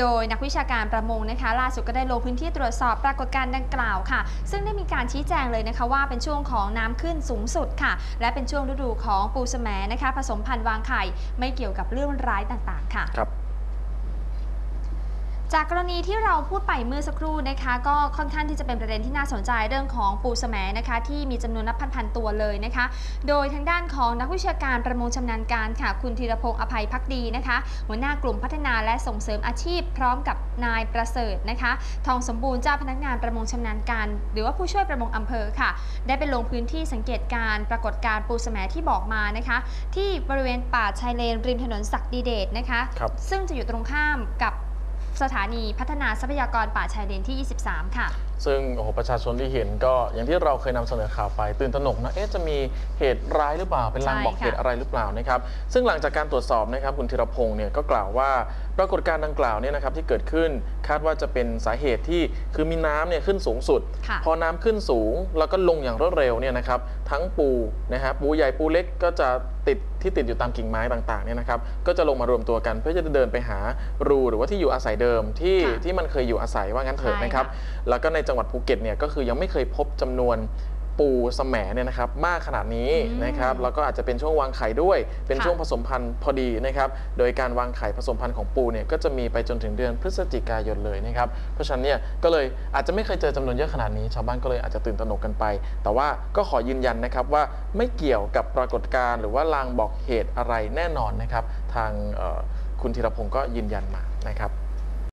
โดยนักวิชาการประมงนะคะล่าสุดก็ได้ลงพื้นที่ตรวจสอบปรากฏการณ์ดังกล่าวค่ะ ซึ่งได้มีการชี้แจงเลยนะคะว่าเป็นช่วงของน้ำขึ้นสูงสุดค่ะ และเป็นช่วงฤดูของปูสแสมนะคะ ผสมพันธุ์วางไข่ไม่เกี่ยวกับเรื่องร้ายต่างๆ ค่ะครับ จากกรณีที่เราพูดไปเมื่อสักครู่นะคะก็ค่อนข้างที่จะเป็นประเด็นที่น่าสนใจเรื่องของปูสแสมนะคะที่มีจำนวนนับพันๆตัวเลยนะคะ โดยทางด้านของนักวิชาการประมงชำนาญการค่ะคุณธีรพงศ์อภัยพักดีนะคะ หัวหน้ากลุ่มพัฒนาและส่งเสริมอาชีพ พร้อมกับนายประเสริฐนะคะ ทองสมบูรณ์เจ้าพนักงานประมงชำนาญการ หรือว่าผู้ช่วยประมงอำเภอค่ะ ได้ไปลงพื้นที่สังเกตการณ์ปรากฏการณ์ปูสแสมที่บอกมานะคะ ที่บริเวณป่าชายเลนริมถนนศักดิเดชนะคะครับซึ่งจะอยู่ตรงข้ามกับ สถานีพัฒนาทรัพยากรป่าชายเลนที่ 23 ค่ะซึ่งโอ้โหประชาชนที่เห็นก็อย่างที่เราเคยนำเสนอข่าวไป ตื่นตระหนกนะเอ๊ะจะมีเหตุร้ายหรือเปล่าเป็นลางใช่บอกค่ะเหตุอะไรหรือเปล่านะครับ ซึ่งหลังจากการตรวจสอบนะครับคุณธีรพงศ์เนี่ยก็กล่าวว่าปรากฏการณ์ดังกล่าวเนี่ยนะครับที่เกิดขึ้นคาดว่าจะเป็นสาเหตุที่คือมีน้ำเนี่ยขึ้นสูงสุด ค่ะพอน้ำขึ้นสูงแล้วก็ลงอย่างรวดเร็วเนี่ยนะครับทั้งปูนะฮะปูใหญ่ปูเล็กก็จะติดที่ติดอยู่ตามกิ่งไม้ต่างๆเนี่ยนะครับก็จะลงมารวมตัวกันเพื่อจะเดินไปหารูหรือว่าที่อยู่อาศัยเดิมที่ค่ะที่มันเคยอยู่อาศัยว่างั้นเถอะใช่นะครับค่ะแล้วก็ในจังหวัดภูเก็ตเนี่ยก็คือยังไม่เคยพบจำนวนปูสแสมเนี่ยนะครับมากขนาดนี้อืมนะครับแล้วก็อาจจะเป็นช่วงวางไข่ด้วย เป็นค่ะช่วงผสมพันธุ์พอดีนะครับโดยการวางไข่ผสมพันธุ์ของปูเนี่ยก็จะมีไปจนถึงเดือนพฤศจิกายนเลยนะครับเพราะฉะนั้นเนี่ยก็เลยอาจจะไม่เคยเจอจำนวนเยอะขนาดนี้ ชาวบ้านก็เลยอาจจะตื่นตระหนกกันไป แต่ว่าก็ขอยืนยันนะครับว่าไม่เกี่ยวกับปรากฏการณ์หรือว่าลางบอกเหตุอะไรแน่นอนนะครับทางเอ่อคุณธีรพงศ์ก็ยืนยันมานะครับ